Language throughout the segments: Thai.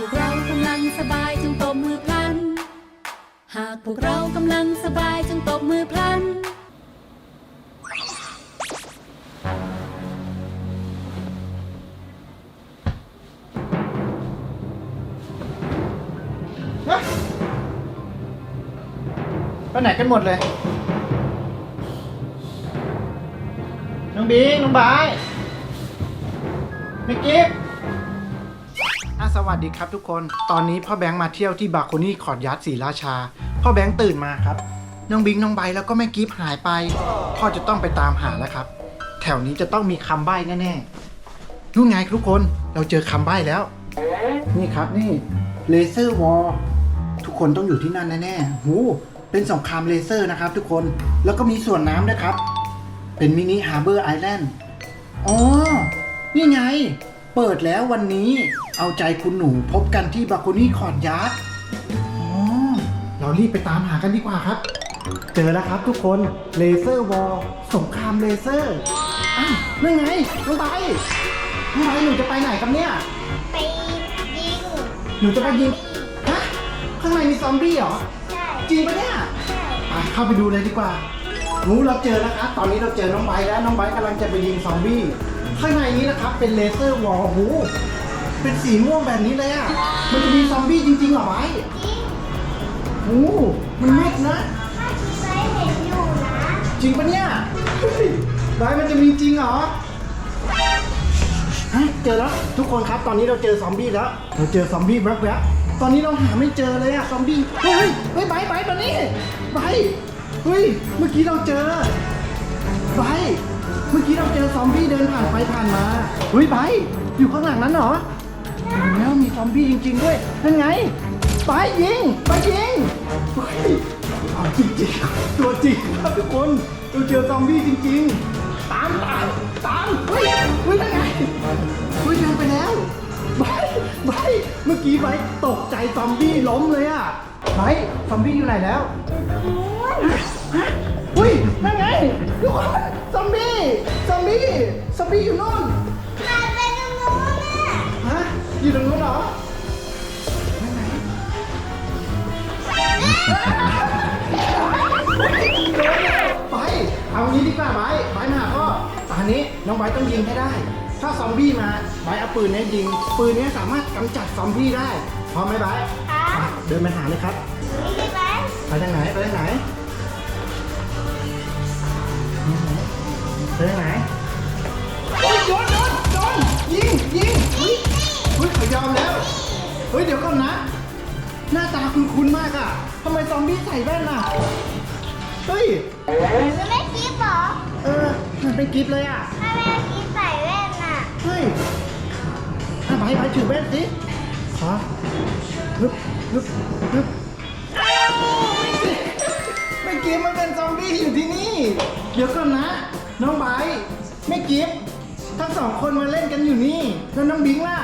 พวกเรากำลังสบายจงตบมือพลัน หากพวกเรากำลังสบายจงตบมือพลันฮ้ยไปไหนกันหมดเลย น้องบีน้องบายมิกกิฟ สวัสดีครับทุกคน ตอนนี้พ่อแบงค์มาเที่ยวที่บาโคนี่ขอดยัดศรีราชา พ่อแบงค์ตื่นมาครับ น้องบิงน้องใบแล้วก็แม่กิฟหายไป พ่อจะต้องไปตามหาแล้วครับ แถวนี้จะต้องมีคำใบ้แน่ๆนู่นไงทุกคน เราเจอคำใบ้แล้ว นี่ครับนี่เลเซอร์วอลทุกคนต้องอยู่ที่นั่นแน่ๆหูเป็นสงครามเลเซอร์นะครับ ทุกคน แล้วก็มีส่วนน้ำด้วยครับ เป็นมินิฮาร์เบอร์ไอแลนด์ อ๋อ นี่ไง เปิดแล้ววันนี้เอาใจคุณหนูพบกันที่บาโคนี่คอร์ดยาร์ดอ๋อเรารีบไปตามหากันดีกว่าครับ เจอแล้วครับทุกคนเลเซอร์วอลสงครามเลเซอร์อ้าวนั่นไงน้องไบร์ทน้องไบร์ทหนูจะไปไหนครับเนี่ย ไปยิงหนูจะไปยิงฮะข้างในมีซอมบี้เหรอ ใช่จริงปะเนี่ยไปเข้าไปดูเลยดีกว่าหนูเราเจอแล้วครับตอนนี้เราเจอน้องไบร์ทแล้วน้องไบร์ทกำลังจะไปยิงซอมบี้ ข้างในนี้นะครับเป็นเลเซอร์วอลหูเป็นสีม่วงแบบนี้เลยอะ มันจะมีซอมบี้จริงๆเหรอไบร์ทยิงโอ้มันมืดนะถ้าชีไปเห็นอยู่นะจริงปะเนี่ยเฮ้ยไบมันจะมีจริงเหรอฮะเจอแล้วทุกคนครับตอนนี้เราเจอซอมบี้แล้วเราเจอซอมบี้แวบๆตอนนี้เราหาไม่เจอเลยอะซอมบี้เฮ้ยเฮ้ยไบร์ทไบร์ทมานี่ไบเฮ้ยเมื่อกี้เราเจอไบ เมื่อกี้เราเจอซอมบี้เดินผ่านไปผ่านมาเฮ้ยไบร์ทอยู่ข้างหลังนั้นเหรอแล้วมีซอมบี้จริง ๆ ด้วยนั่นไงไบร์ทยิงไบร์ทยิงเฮ้ยเอาจริงๆ ตัวจริงครับทุกคนเราเจอซอมบี้จริง ๆ ตามตามตามเฮ้ยเฮ้ยนั่นไงเฮ้ยเดินไปแล้วไบร์ทไบร์ทเมื่อกี้ไบร์ทตกใจซอมบี้ล้มเลยอะไบร์ทซอมบี้อยู่ไหนแล้วอุ้ยนั่นไงทุกคนซอมบี้ซอม บี้ซอมบี้อยู่นู่นมาไปตรงนู้นน่ะฮะอยู่ตรงนู้นเหรอนั่นไงไปเอางี้ดีกว่าไบไบมาหาพ่อตอนนี้น้องไบต้องยิงให้ได้ ถ้าซอมบี้มาไบเอาปืนนี้ยิง ปืนนี้สามารถกำจัดซอมบี้ได้พร้อมไหมไบเดินไปหาเลยครับไปทางไหนไปทางไหนไปทางไหน ยิงยิงเฮ้ยเฮ้ยเขายอมแล้ว เฮ้ยเดี๋ยวก่อนนะ หน้าตาคุณคุ้นๆมากอะทำไมซอมบี้ใส่แว่นอะเฮ้ย มันไม่คิดเหรอเออมันเป็นกิฟต์เลยอะถ้าแม่คิดใส่แว่นน่ะ เฮ้ยอะไปไปถือแว่นสิขอฮึบฮึบฮึบไม่กิฟต์มันเป็นซอมบี้อยู่ที่นี่ เดี๋ยวก่อนนะ น้องไบร์ทไม่กิฟต์ ทั้งสองคนมาเล่นกันอยู่นี่ แล้วน้องบิงล่ะ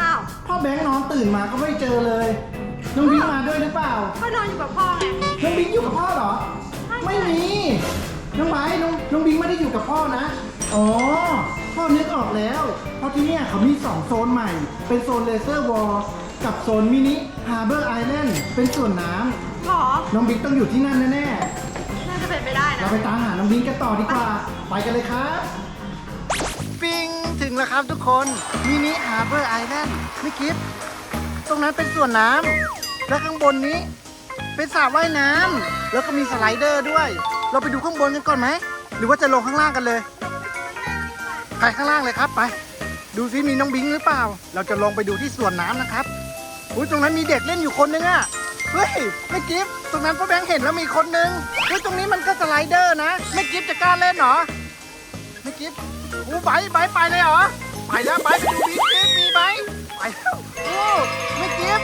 อ้าวพ่อแบงค์น้องตื่นมาก็ไม่เจอเลย น้องบิงมาด้วยหรือเปล่า ก็นอนอยู่กับพ่อไง น้องบิงอยู่กับพ่อเหรอไม่มี น้องไบร์ทน้องน้องบิงไม่ได้อยู่กับพ่อนะ อ๋อ พ่อนึกออกแล้ว เพราะที่เนี่ยเขามีสองโซนใหม่ เป็นโซนเลเซอร์วอลกับโซนมินิฮาร์เบอร์ไอแลนด์เป็นส่วนน้หรอำน้องบิงต้องอยู่ที่นั่นแน่น่าจะเป็นไปได้ๆ นะ เราไปตามหาน้องบิงกันต่อดีกว่า ไปกันเลยครับ ปิงถึงแล้วครับทุกคนมินิฮาร์เบอร์ไอแลนด์ไม่กิฟตรงนั้นเป็นส่วนน้ำและข้างบนนี้ เป็นสระว่ายน้ำแล้วก็มีสไลเดอร์ด้วย เราไปดูข้างบนกันก่อนไหม หรือว่าจะลงข้างล่างกันเลย ไปข้างล่างเลยครับไป ดูซิมีน้องบิงหรือเปล่า เราจะลงไปดูที่ส่วนน้ำนะครับอุ้ยตรงนั้นมีเด็กเล่นอยู่คนนึงอะเฮ้ยไม่กิฟตรงนั้นพ่อแบงค์เห็นแล้วมีคนนึงเฮ้ยตรงนี้มันก็สไลเดอร์นะไม่กิฟจะกล้าเล่นเหรอไม่กิฟ อ้ไบร์ทไบร์ทไปเลยเหรอ ไปแล้วไบร์ทไปดูบิงสิมีไหมไปแล้วโอ้ไม่กิฟ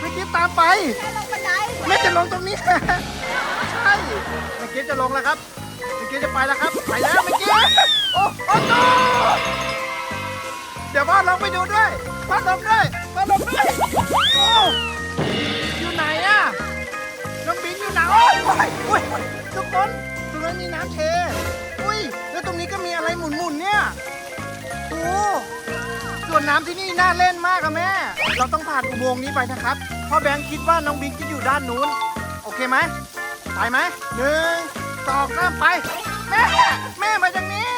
ไม่กิฟตามไป ลงบันไดแม่จะลงตรงนี้ ใช่เมื่อกี้จะลงแล้วครับเมื่อกี้จะไปแล้วครับ ไปแล้วเมื่อกี้โอ้โอ้โตเดี๋ยวพ่อลงไปดูด้วยพ่อลงด้วยพ่อลงด้วยโอ้อยู่ไหนอะน้องบินอยู่ไหนโอ้ยโอ้ยโอ้ยทุกคนตรงนั้นมีน้ำเทอุ้ยแล้วต รงนี้ก็มีอะไรหมุนๆเนี่ยโอ้สวนน้ำที่นี่น่าเล่นมากอะแม่ เราต้องผ่านอุโมงค์นี้ไปนะครับพ่อแบงค์คิดว่าน้องบิงจะอยู่ด้านนู้น โอเคไหม ไปไหมหนึ่งสองสามไป แม่ แม่มาจากนี้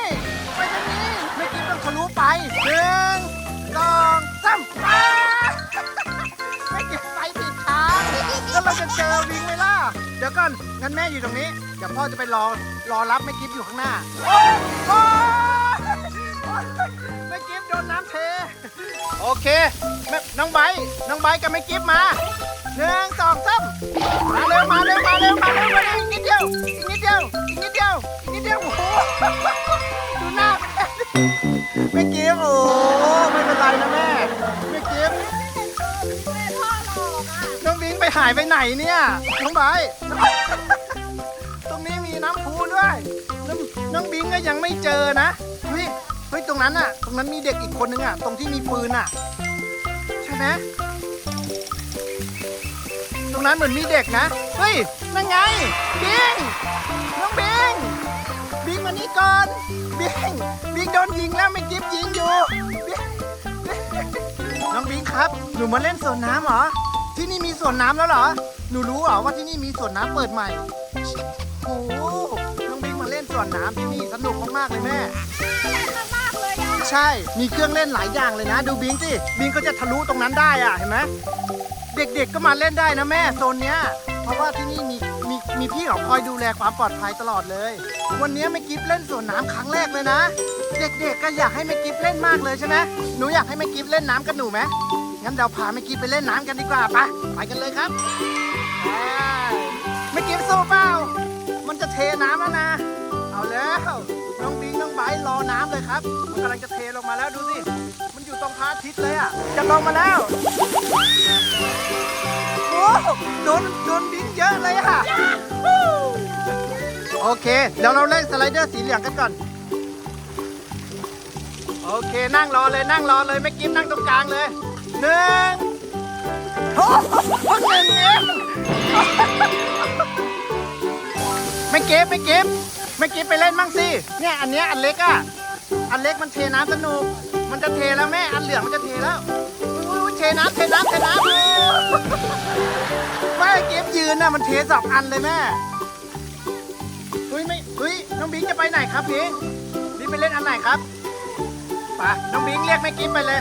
ไปจากนี้ไม่คิดต้องทะลุไปหนึ่งสองสามอ้าไม่เก็บไปผิดทางแล้วเราจะเจอวิงไหมล่ะ เดี๋ยวก่อนงั้นแม่อยู่ตรงนี้ เดี๋ยวพ่อจะไปรอรอรับแม่กิฟอยู่ข้างหน้าโอ๊ยโอ๊ยโอ๊ยแม่กิฟโดนน้ำเท โอเคแม่น้องไบร์ทน้องไบร์ทกับแม่กิฟมาหนึ่งสองสามมาเร็วมาเร็วมาเร็วมาเร็วมาเร็วอีกนิดเดียวอีกนิดเดียวอีกนิดเดียวอีกนิดเดียวโอ้โหดูหน้าแม่กิฟโอ้ไม่เป็นไรนะแม่แม่กิฟแม่พ่อหลอค่ะน้องบิงไปหายไปไหนเนี่ย น้องไบร์ท น้องบิงก็ยังไม่เจอนะเฮ้ยเฮ้ยตรงนั้นอะตรงนั้นมีเด็กอีกคนนึงอะตรงที่มีปืนอะใช่ไหมตรงนั้นเหมือนมีเด็กนะเฮ้ยนั่นไงบิงน้องบิงบิงมานี่ก่อนบิงบิงโดนยิงแล้วไม่กิฟยิงอยู่บิงน้องบิงครับหนูมาเล่นสวนน้ำเหรอที่นี่มีสวนน้ำแล้วเหรอหนูรู้เหรอว่าที่นี่มีสวนน้ำเปิดใหม่โอ้ วนน้ำที่นี่สนุกมากๆเลยแม่ มากเลยอะใช่ มีเครื่องเล่นหลายอย่างเลยนะ ดูบิงสิบิงก็จะทะลุตรงนั้นได้อะเห็นไหมเด็กๆก็มาเล่นได้นะแม่โซนเนี้ย เพราะว่าที่นี่มีมีมีพี่เขาคอยดูแลความปลอดภัยตลอดเลย วันนี้แม่กิฟเล่นสวนน้ำครั้งแรกเลยนะ เด็กๆก็อยากให้แม่กิฟเล่นมากเลยใช่ไหมหนูอยากให้แม่กิฟเล่นน้ำกับหนูไหมงั้นเราพาแม่กิฟไปเล่นน้ำกันดีกว่าไปไปกันเลยครับแม่กิฟสู้เปล่า มันจะเทน้ำแล้วนะ แล้ว น้องบิงน้องไบร์ทรอน้ำเลยครับ มันกำลังจะเทลงมาแล้วดูสิ มันอยู่ตรงพระอาทิตย์เลยอะ จะลงมาแล้ว โอ้โดนโดนบิงเยอะเลยอะ โอเค เดี๋ยวเราเล่นสไลเดอร์สีเหลืองกันก่อน โอเค นั่งรอเลยนั่งรอเลยไม่กิฟนั่งตรงกลางเลยหนึ่งโอ้โหหนึ่งเองไม่เก็บไม่เก็บ ไม่เก็บไปเล่นมั่งสิ เนี่ยอันเนี้ยอันเล็กอะ อันเล็กมันเทน้ำสนุก มันจะเทแล้วแม่ อันเหลืองมันจะเทแล้วอุ๊ยเทน้ำเทน้ำเทน้ำไม่เก็บยืนน่ะมันเทสองอันเลยแม่เฮ้ยไม่เฮ้ยน้องบิงจะไปไหนครับบิงบิงไปเล่นอันไหนครับไปน้องบิงเรียกแม่กิฟไปเลย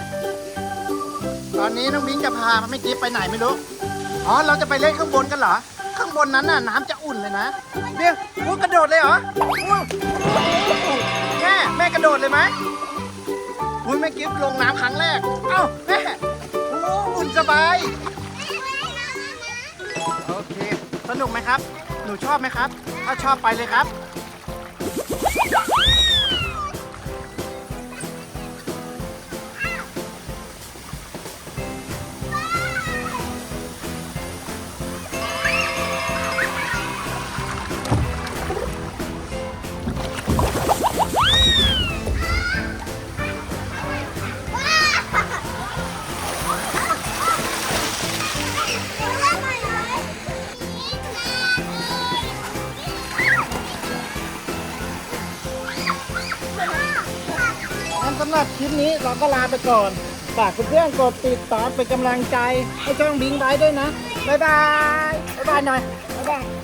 ตอนนี้น้องบิงจะพาแม่กิฟไปไหนไม่รู้ อ๋อเราจะไปเล่นข้างบนกันเหรอ ข้างบนนั้นน่ะน้ำจะอุ่นเลยนะเดี๋ยวอุ๊ยกระโดดเลยเหรอแม่แม่กระโดดเลยไหมอุ้ยแม่กิฟลงน้ำครั้งแรก เอ้าแม่โอ้อุ่นสบายโอเค สนุกไหมครับ หนูชอบไหมครับ ถ้าชอบไปเลยครับำหรับคลิปนี้เราก็ลาไปก่อน ฝากเพื่อนๆกดติดตามเป็นกำลังใจให้ช่องบิงไว้ด้วยนะ บ๊ายบาย บ๊ายบายหน่อย บ๊ายบาย